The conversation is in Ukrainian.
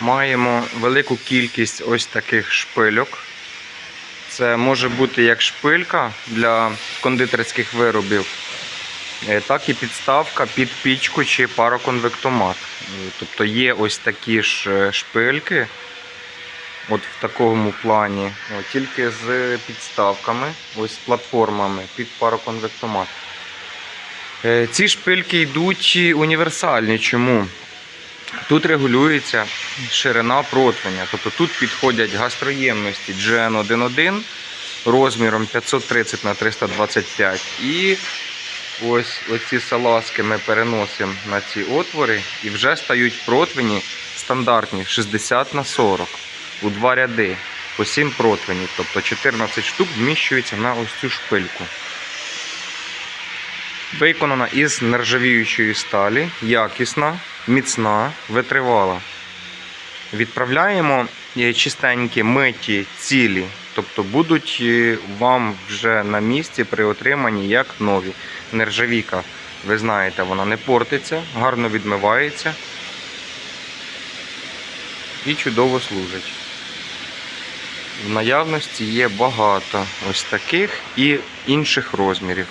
маємо велику кількість ось таких шпильок. Це може бути як шпилька для кондитерських виробів, е, так і підставка під пічку чи пароконвектомат. Е, Тобто є ось такі ж е, шпильки, от в такому плані, тільки з підставками, ось з платформами під пароконвектомат. Ці шпильки йдуть універсальні. Чому? Тут регулюється ширина противня. Тобто тут підходять гастроємності GN11 розміром 530 на 325 і ось оці салазки ми переносимо на ці отвори і вже стають противні стандартні 60 на 40 у два ряди по 7 противнів. Тобто 14 штук вміщується на ось цю шпильку. Виконана із нержавіючої сталі, якісна, міцна, витривала. Відправляємо е, чистенькі миті цілі, тобто будуть е, вам вже на місці при отриманні як нові. Нержавіка, ви знаєте, вона не портиться, гарно відмивається і чудово служить. В наявності є багато ось таких і інших розмірів.